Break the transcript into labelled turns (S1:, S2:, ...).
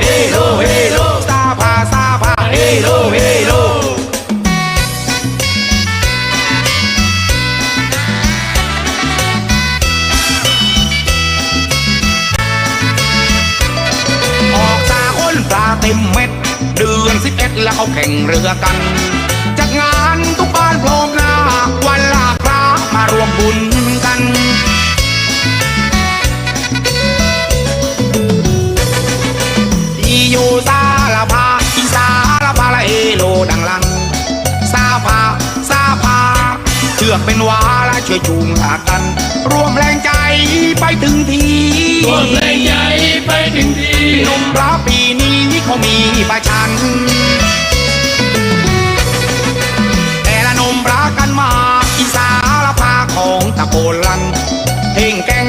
S1: ฮีโร่ฮีโร่สตาร์พาสตาร์พาฮีโร่ออกจาคนปาเต็มเม็ด เดือนสิบเอ็ดแล้วเขาแข่งเรือกัน ชือกเป็นวาและช่วยจูงหากันรวมแรงใจไปถึงที
S2: รวมแรงใจไปถึงที
S1: หนุ่มพระปีนี้เขามีประชัน แต่ละนมรักกันมาอีสาละพาของตะโกนลัน เพ่ง